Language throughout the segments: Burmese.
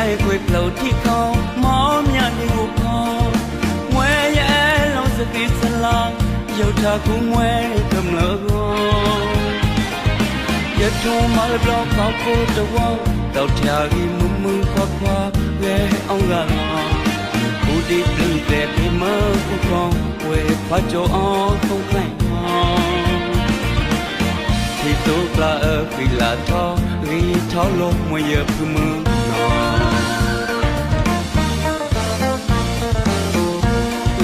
ဆိုင်ခွေကလို့ထိခေါမောမြနေကိုခေါငွေရဲ့လုံးစကိစလာရုပ်ထာကူငွေကမလို့ကိုရထုံမလဘလောက်ကောက်ကိုတော့တောက်ချာကြီးမမခွာခွာလဲအောင်ကလာဘူဒီပြ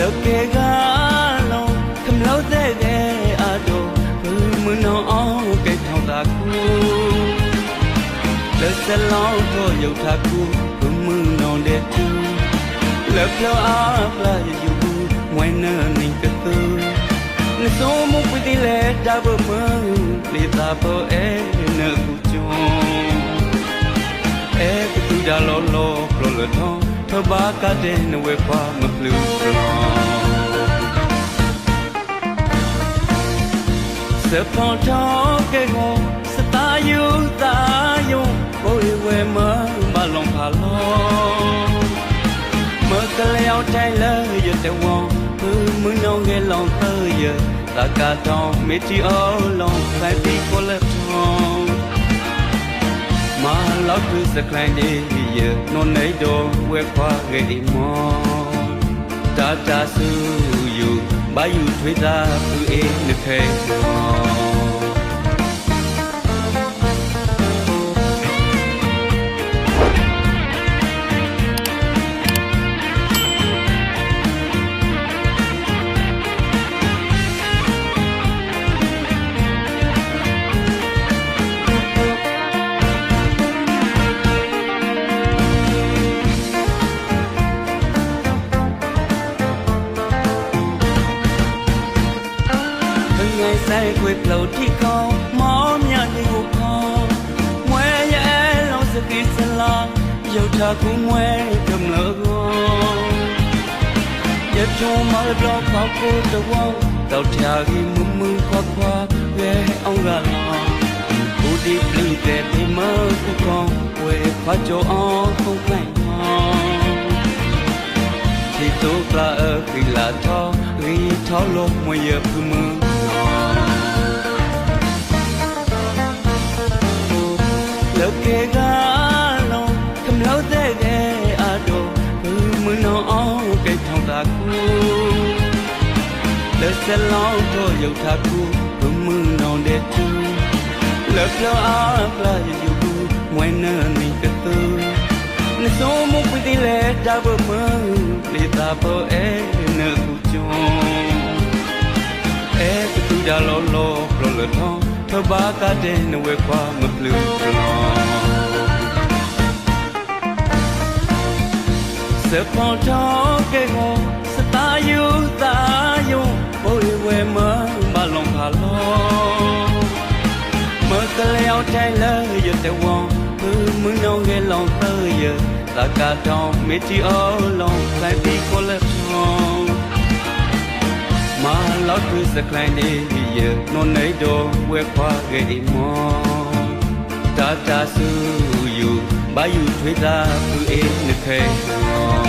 ည့်တဲ့ပြမကူခေါဝဲခွာကြောအောင်သုံးလိုက်မော thì tôi là ở vì là tho vì tho lô mùa giờ cứ mưa nó lỡ kê gà lô cầm lâu thế ghé à đồ cứ mưa nó ó cây thao ta cu lỡ sẽ lo thôi dầu ta cu cứ mưa nó để tu lỡ theo áp là dù ngoài nơ ninh cơ tư နဆိုမပတိလေဒါဘမလေတာပေါ်အဲနကူချွန်အဲကူဒါလောလောပလောလထောထဘာကတဲ့နဝဲခွာမပလူပလောစပွန်တော့ကေကိုစတာယူတာယုံဘိုးဝဲမမလုံးဖာလောမကလျောက်တိုင်လဲရတဲ့ဝေါမမနောင်ငယ်လောင်သရတကတောင်မီတီအောလောင်ဆိုင်တီကိုလက်ထောင်မာ လောက်သူစကလိုင်းနေရနိုနေတော့ဝဲခွာရေမောတာတာဆူယူဘာယူထွေးတာသူအေးနှစ်ဖဲမော ငယ်ဆိုင်ခွေကလို့ထိခေါမောမြနေကိုခေါငွေရဲ့လုံးစကိစလာရုပ်ထာကူငွေကမလို့ကိုရထုံမလဘလောက်ကောက်ကိုတော့တောက်ချာကြီးမမခွာခွာရဲအောင်ကလာဘူဒီပလီတဲ့ဒီမကူခေါဝဲခွာကြောအောင်ဖုန်လိုက်မော thì tôi là ở vì là tho vì tho lô mùa giờ cứ mưa lỡ kê gà lô cầm lâu thế ghé à đồ cứ mưa nó ó cây thong ta cu lỡ sẽ lo thôi dầu ta cu cứ mưa nó để tu lỡ theo áp là dù ngoài nơ mình cứ tư နဆိုမပတိလေဒါဘမလေတာပေါ်အဲနကူချွန်အဲတူဒါလောလောပလောလထောထဘာကတဲ့နဝဲခွာမပလူပလော စပွန်တော့ကေကိုစတာယူတာယုံဘိုးဝဲမမလုံးခါလောမကလျောက်တိုင်လဲရတဲ့ဝေါမမနောင်ငယ်လောင်သရတကတောင်မီတီအောလောင်ဆိုင်တီကိုလက်ထောင်မာလောက်သူစကလိုင်းနေရနိုနေတော့ဝဲခွာကေမောတာတာဆူယူ ဘာယူထွေးတာသူအေးနှခဲ